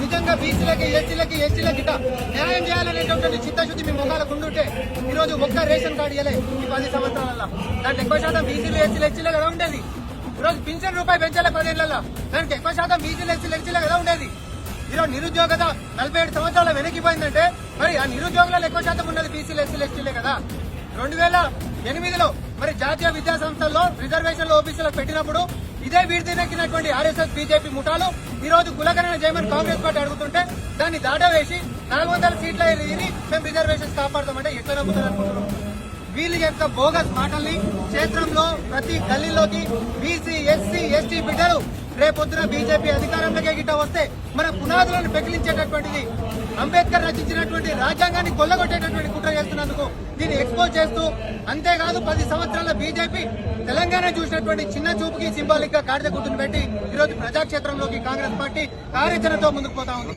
నిజంగా బీసీలకి ఎస్సీలకి ఎస్టీలకి న్యాయం చేయాలనేటువంటి చిత్తశుద్ధి మీ ముఖాలకు ఉండుంటే ఈరోజు ఒక్క రేషన్ కార్డు ఇవ్వలే ఈ పది సంవత్సరాల దాంట్లో ఎక్కువ శాతం బీసీలు ఎస్సీలు ఎస్టీలే కదా ఉండేది. ఈ రోజు పింఛన్ రూపాయి పెంచాలి పదేళ్ళలో. దానికి ఎక్కువ శాతం బీసీలు ఎస్సీలు ఎస్టీలే కదా ఉండేది. ఈరోజు నిరుద్యోగత నలభై ఏడు సంవత్సరాల వెనక్కిపోయిందంటే మరి ఆ నిరుద్యోగులలో ఎక్కువ శాతం ఉన్నది బీసీలు ఎస్సీలు ఎస్టీలే కదా. రెండు వేల ఎనిమిదిలో మరి జాతీయ విద్యా సంస్థల్లో రిజర్వేషన్లు ఓబీసీలకు పెట్టినప్పుడు ఇదే వీడినెక్కినటువంటి ఆర్ఎస్ఎస్ బీజేపీ ముఠాలు. ఈ రోజు కులగణన చేయమని కాంగ్రెస్ పార్టీ అడుగుతుంటే దాన్ని దాటవేసి నాలుగు వందల సీట్ల ఎగిరి మేము రిజర్వేషన్స్ కాపాడతామంటే ఎట్లా నమ్ముతారనుకుంటున్నాం వీళ్ళ యొక్క బోగస్ మాటల్ని క్షేత్రంలో ప్రతి గల్లీలోకి బీసీ ఎస్సీ ఎస్టీ బిడ్డలు రేపొద్దున బీజేపీ అధికారంలోకి గిట్ట వస్తే మన పునాదులను పెకిలించేటటువంటిది అంబేద్కర్ రచించినటువంటి రాజ్యాంగాన్ని కొల్లగొట్టేటటువంటి కుట్ర చేస్తున్నందుకు దీన్ని ఎక్స్పోజ్ చేస్తూ అంతేకాదు పది సంవత్సరాల బీజేపీ తెలంగాణ చూసినటువంటి చిన్న చూపుకి సింబాలిక్గా గాడిద గుర్తును పెట్టి ఈరోజు ప్రజాక్షేత్రంలోకి కాంగ్రెస్ పార్టీ కార్యాచరణతో ముందుకు పోతా ఉంది.